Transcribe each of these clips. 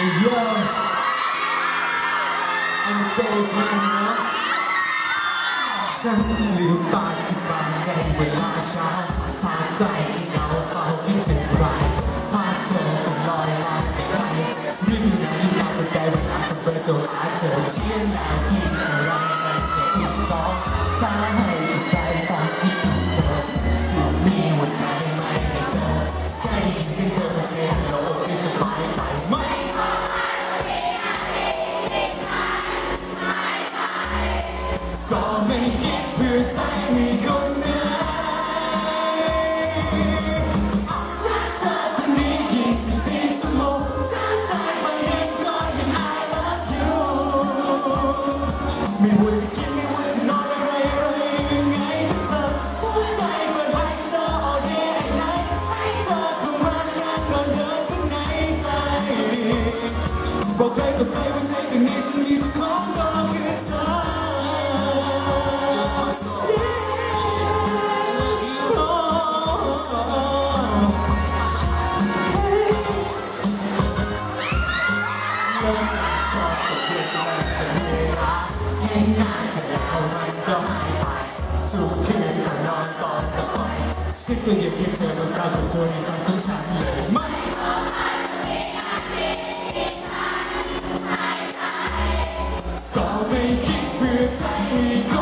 and Yo, I'm a case man, you know. ฉันลืมตาขึ้นมาในเวลาเช้าทางใจที่เหงาเฝ้าคิดถึงใครภาพเธอต้องลอยมาไกลรีบอยู่ในนาฬิกาประแดเวลากับเบอร์โทรหาเธอเชียร์แล้วอีกอะไรไม่เคยอีกท้อสาให้ ทุกคืนก่อนนอนตอนกลับไปฉันก็ยังเพียงเธอมาปรากฏตัวในฝันของฉันเลยไม่ก็ไม่คิดเพื่อใจก็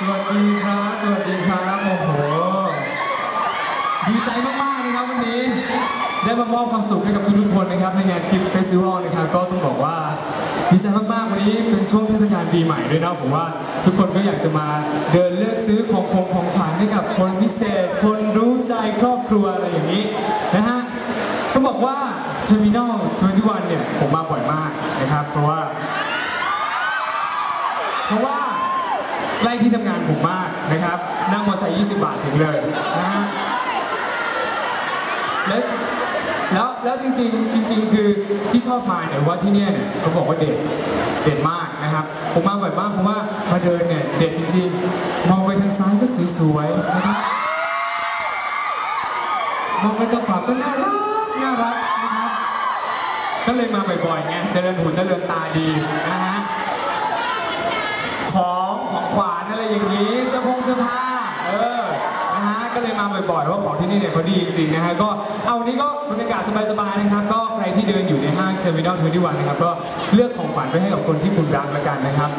สวัสดีครับ สวัสดีครับโอ้โห ดีใจมาก ๆ นะครับวันนี้ ได้มามอบความสุขให้กับทุกๆคนนะครับในงานกิฟต์เฟสติวัลนะครับ ก็ต้องบอกว่าดีใจมากๆวันนี้เป็นช่วงเทศกาลปีใหม่ด้วยนะผมว่า ทุกคนก็อยากจะมาเดินเลือกซื้อของของของขวัญให้กับคนพิเศษ คนรู้ใจครอบครัวอะไรอย่างนี้นะฮะต้องบอกว่า Terminal 21เนี่ยผมมาบ่อยมากนะครับ เพราะว่า เพราะว่า ใกล้ที่ทำงานผมมากนะครับ นั่งมอเตอร์ไซค์20 บาทถึงเลยนะฮะแล้วแล้วแล้วจริงๆจริง ๆ คือที่ชอบมาเนี่ยว่าที่เนี่ยเนี่ยเขาบอกว่าเด็ดเด็ดมากนะครับ ผมมาบ่อยมากเพราะว่ามาเดินเนี่ยเด็ดจริงๆ มองไปทางซ้ายก็สวยๆนะครับมองไปทางขวาก็น่ารักน่ารักนะครับ ก็เลยมาบ่อยๆไงเจริญหูเจริญตาดีนะฮะ ขวานอะไรอย่างนี้เสื้อผงเสื้อผ้าเออนะฮะก็เลยมาบ่อยๆว่าของที่นี่เนี่ยเขาดีจริงๆนะฮะก็เอาวันนี้ก็บรรยากาศสบายๆนะครับ ก็ใครที่เดินอยู่ในห้างเทอร์มินอลทเวนตี้วันนะครับก็เลือกของขวัญไปให้กับคนที่คุณรักละกันนะครับ